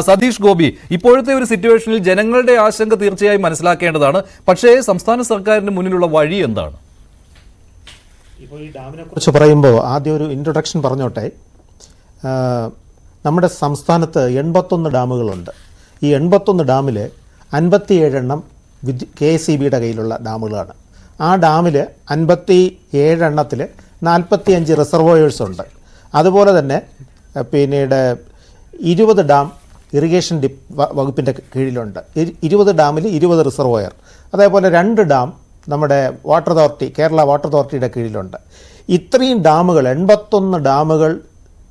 സതീഷ് ഗോപി ഇപ്പോഴത്തെ ഒരു സിറ്റുവേഷനിൽ ജനങ്ങളുടെ ആശങ്ക തീർച്ചയായും മനസ്സിലാക്കേണ്ടതാണ്. പക്ഷേ സംസ്ഥാന സർക്കാരിന് മുന്നിലുള്ള വഴി എന്താണ്? ഇപ്പോൾ ഈ ഡാമിനെ കുറിച്ച് പറയുമ്പോൾ ആദ്യം ഒരു ഇൻട്രൊഡക്ഷൻ പറഞ്ഞോട്ടെ. നമ്മുടെ സംസ്ഥാനത്ത് എൺപത്തൊന്ന് ഡാമുകളുണ്ട്. ഈ എൺപത്തൊന്ന് ഡാമിൽ അൻപത്തിയേഴെണ്ണം വിദ്യു കെ എസ് സി ബിയുടെ കയ്യിലുള്ള ഡാമുകളാണ്. ആ ഡാമിൽ അൻപത്തി ഏഴെണ്ണത്തിൽ നാൽപ്പത്തിയഞ്ച് റിസർവോയേഴ്സ് ഉണ്ട്. അതുപോലെ തന്നെ പിന്നീട് ഇരുപത് ഡാം ഇറിഗേഷൻ ഡിപ് വകുപ്പിന്റെ കീഴിലുണ്ട്. ഇരു- ഇരുപത് ഡാമിൽ ഇരുപത് റിസർവോയർ. അതേപോലെ രണ്ട് ഡാം നമ്മുടെ വാട്ടർ അതോറിറ്റി കേരള വാട്ടർ അതോറിറ്റിയുടെ കീഴിലുണ്ട്. ഇത്രയും ഡാമുകൾ എൺപത്തൊന്ന് ഡാമുകൾ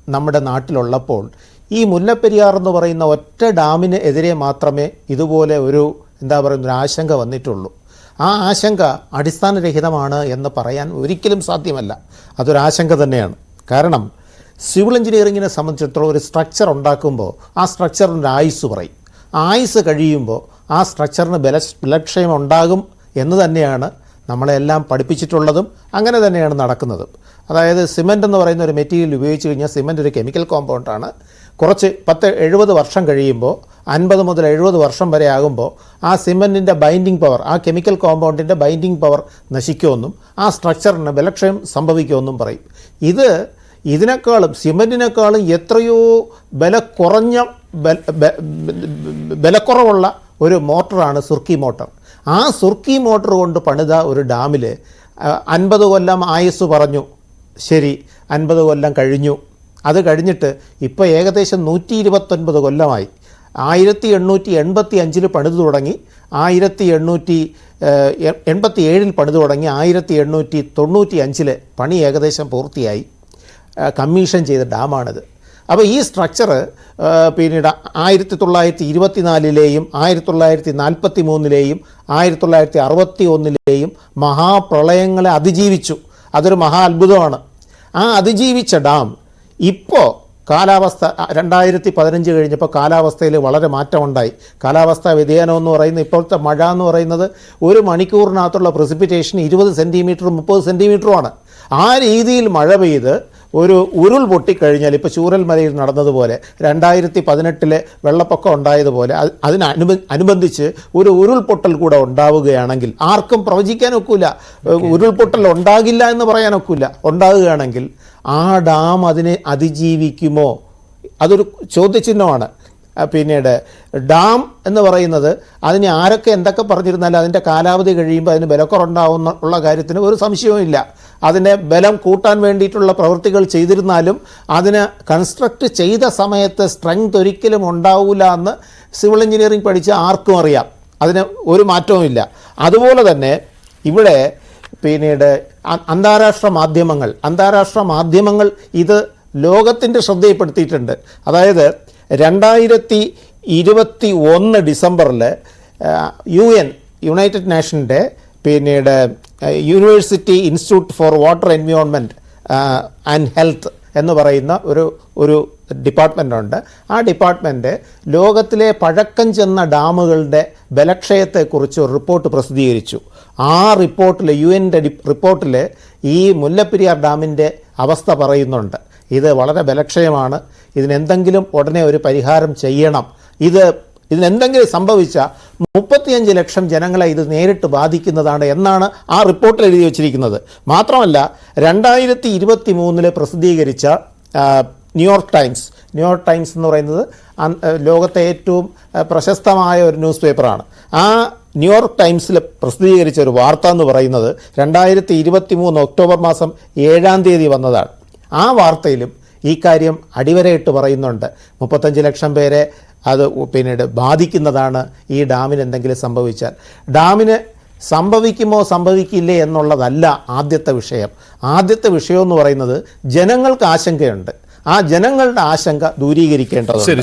നമ്മുടെ നാട്ടിലുള്ളപ്പോൾ ഈ മുല്ലപ്പെരിയാർ എന്ന് പറയുന്ന ഒറ്റ ഡാമിന് എതിരെ മാത്രമേ ഇതുപോലെ ഒരു എന്താ പറയുന്ന ഒരു ആശങ്ക വന്നിട്ടുള്ളൂ. ആ ആശങ്ക അടിസ്ഥാനരഹിതമാണ് എന്ന് പറയാൻ ഒരിക്കലും സാധ്യമല്ല. അതൊരാശങ്ക തന്നെയാണ്. കാരണം സിവിൽ എഞ്ചിനീയറിങ്ങിനെ സംബന്ധിച്ചിടത്തോളം ഒരു സ്ട്രക്ചർ ഉണ്ടാക്കുമ്പോൾ ആ സ്ട്രക്ചറിന്റെ ആയുസ് പറയും. ആയുസ് കഴിയുമ്പോൾ ആ സ്ട്രക്ചറിന് ബല ബലക്ഷയം ഉണ്ടാകും എന്ന് തന്നെയാണ് നമ്മളെല്ലാം പഠിപ്പിച്ചിട്ടുള്ളതും അങ്ങനെ തന്നെയാണ് നടക്കുന്നതും. അതായത് സിമന്റ് എന്ന് പറയുന്ന ഒരു മെറ്റീരിയൽ ഉപയോഗിച്ച് കഴിഞ്ഞാൽ സിമന്റ് ഒരു കെമിക്കൽ കോമ്പൗണ്ടാണ് കുറച്ച് പത്ത് എഴുപത് വർഷം കഴിയുമ്പോൾ അൻപത് മുതൽ എഴുപത് വർഷം വരെ ആകുമ്പോൾ ആ സിമന്റിന്റെ ബൈൻഡിങ് പവർ ആ കെമിക്കൽ കോമ്പൗണ്ടിന്റെ ബൈൻഡിങ് പവർ നശിക്കുമെന്നും ആ സ്ട്രക്ചറിന് ബലക്ഷയം സംഭവിക്കുമെന്നും പറയും. ഇത് ഇതിനേക്കാളും സിമന്റിനേക്കാളും എത്രയോ ബല കുറഞ്ഞ ബലക്കുറവുള്ള ഒരു മോട്ടറാണ് സുർക്കി മോട്ടർ. ആ സുർക്കി മോട്ടർ കൊണ്ട് പണിത ഒരു ഡാമിൽ അൻപത് കൊല്ലം ആയുസ് പറഞ്ഞു. ശരി അൻപത് കൊല്ലം കഴിഞ്ഞു. അത് കഴിഞ്ഞിട്ട് ഇപ്പോൾ ഏകദേശം നൂറ്റി ഇരുപത്തൊൻപത് കൊല്ലമായി. ആയിരത്തി എണ്ണൂറ്റി എൺപത്തി അഞ്ചിൽ പണിതു തുടങ്ങി. ആയിരത്തി എണ്ണൂറ്റി എൺപത്തി ഏഴിൽ പണിതു തുടങ്ങി. ആയിരത്തി എണ്ണൂറ്റി തൊണ്ണൂറ്റി അഞ്ചിൽ പണി ഏകദേശം പൂർത്തിയായി. കമ്മീഷൻ ചെയ്ത ഡാമാണിത്. അപ്പോൾ ഈ സ്ട്രക്ചർ പിന്നീട് ആയിരത്തി തൊള്ളായിരത്തി ഇരുപത്തിനാലിലെയും ആയിരത്തി തൊള്ളായിരത്തി നാൽപ്പത്തി മൂന്നിലെയും ആയിരത്തി തൊള്ളായിരത്തി അറുപത്തി ഒന്നിലെയും മഹാപ്രളയങ്ങളെ അതിജീവിച്ചു. അതൊരു മഹാ അത്ഭുതമാണ്. ആ അതിജീവിച്ച ഡാം ഇപ്പോൾ കാലാവസ്ഥ രണ്ടായിരത്തി പതിനഞ്ച് കഴിഞ്ഞപ്പോൾ കാലാവസ്ഥയിൽ വളരെ മാറ്റമുണ്ടായി. കാലാവസ്ഥാ വ്യതിയാനം എന്ന് പറയുന്ന ഇപ്പോഴത്തെ മഴ എന്ന് പറയുന്നത് ഒരു മണിക്കൂറിനകത്തുള്ള പ്രസിപ്പിറ്റേഷൻ ഇരുപത് സെന്റിമീറ്ററും മുപ്പത് സെന്റിമീറ്ററുമാണ് ആ രീതിയിൽ മഴ പെയ്ത് ഒരു ഉരുൾ പൊട്ടിക്കഴിഞ്ഞാൽ ഇപ്പോൾ ചൂരൽമലയിൽ നടന്നതുപോലെ രണ്ടായിരത്തി പതിനെട്ടിലെ വെള്ളപ്പൊക്കം ഉണ്ടായതുപോലെ അത് അതിനനുബ അനുബന്ധിച്ച് ഒരു ഉരുൾപൊട്ടൽ കൂടെ ഉണ്ടാവുകയാണെങ്കിൽ ആർക്കും പ്രവചിക്കാൻ ഒക്കില്ല ഉരുൾപൊട്ടൽ ഉണ്ടാകില്ല എന്ന് പറയാൻ ഒക്കില്ല ഉണ്ടാകുകയാണെങ്കിൽ ആ ഡാം അതിനെ അതിജീവിക്കുമോ? അതൊരു ചോദ്യചിഹ്നമാണ്. പിന്നീട് ഡാം എന്ന് പറയുന്നത് അതിന് ആരൊക്കെ എന്തൊക്കെ പറഞ്ഞിരുന്നാലും അതിന്റെ കാലാവധി കഴിയുമ്പോൾ അതിന് ബലക്കുറവുണ്ടാവുന്ന ഉള്ള കാര്യത്തിന് ഒരു സംശയവുമില്ല അതിനെ ബലം കൂട്ടാൻ വേണ്ടിയിട്ടുള്ള പ്രവൃത്തികൾ ചെയ്തിരുന്നാലും അതിന് കൺസ്ട്രക്റ്റ് ചെയ്ത സമയത്ത് സ്ട്രെങ്ത് ഒരിക്കലും ഉണ്ടാവില്ല എന്ന് സിവിൽ എഞ്ചിനീയറിംഗ് പഠിച്ച ആർക്കും അറിയാം. അതിന് ഒരു മാറ്റവുമില്ല അതുപോലെ തന്നെ ഇവിടെ പിന്നീട് അന്താരാഷ്ട്ര മാധ്യമങ്ങൾ അന്താരാഷ്ട്ര മാധ്യമങ്ങൾ ഇത് ലോകത്തിന്റെ ശ്രദ്ധയിൽപ്പെടുത്തിയിട്ടുണ്ട്. അതായത് രണ്ടായിരത്തി ഇരുപത്തി ഒന്ന് ഡിസംബറിൽ യു എൻ യുണൈറ്റഡ് നേഷന്റെ പിന്നീട് university institute for water environment and health എന്ന് പറയുന്ന ഒരു ഒരു ഡിപ്പാർട്ട്മെന്റുണ്ട് ആ ഡിപ്പാർട്ട്മെന്റ് ലോകത്തിലെ പഴക്കം ചെന്ന ഡാമുകളുടെ ബലക്ഷയത്തെക്കുറിച്ച് ഒരു റിപ്പോർട്ട് പ്രസിദ്ധീകരിച്ചു. ആ റിപ്പോർട്ടിൽ യു എന്റെ റിപ്പോർട്ടിൽ ഈ മുല്ലപ്പെരിയാർ ഡാമിന്റെ അവസ്ഥ പറയുന്നുണ്ട്. ഇത് വളരെ ബലക്ഷയമാണ്. ഇതിനെന്തെങ്കിലും ഉടനെ ഒരു പരിഹാരം ചെയ്യണം. ഇത് ഇതിനെന്തെങ്കിലും സംഭവിച്ച മുപ്പത്തിയഞ്ച് ലക്ഷം ജനങ്ങളെ ഇത് നേരിട്ട് ബാധിക്കുന്നതാണ് എന്നാണ് ആ റിപ്പോർട്ടിൽ എഴുതി വച്ചിരിക്കുന്നത്. മാത്രമല്ല രണ്ടായിരത്തി ഇരുപത്തി മൂന്നിൽ പ്രസിദ്ധീകരിച്ച ന്യൂയോർക്ക് ടൈംസ്. ന്യൂയോർക്ക് ടൈംസ് എന്ന് പറയുന്നത് ലോകത്തെ ഏറ്റവും പ്രശസ്തമായ ഒരു ന്യൂസ് പേപ്പറാണ്. ആ ന്യൂയോർക്ക് ടൈംസിൽ പ്രസിദ്ധീകരിച്ച ഒരു വാർത്ത എന്ന് പറയുന്നത് രണ്ടായിരത്തി ഇരുപത്തി മൂന്ന് ഒക്ടോബർ മാസം ഏഴാം തീയതി വന്നതാണ്. ആ വാർത്തയിലും ഈ കാര്യം അടിവരയിട്ട് പറയുന്നുണ്ട്. മുപ്പത്തഞ്ച് ലക്ഷം പേരെ അത് പിന്നീട് ബാധിക്കുന്നതാണ് ഈ ഡാമിന് എന്തെങ്കിലും സംഭവിച്ചാൽ. ഡാമിന് സംഭവിക്കുമോ സംഭവിക്കില്ലേ എന്നുള്ളതല്ല ആദ്യത്തെ വിഷയം. ആദ്യത്തെ വിഷയം എന്ന് പറയുന്നത് ജനങ്ങൾക്ക് ആശങ്കയുണ്ട്. ആ ജനങ്ങളുടെ ആശങ്ക ശരി.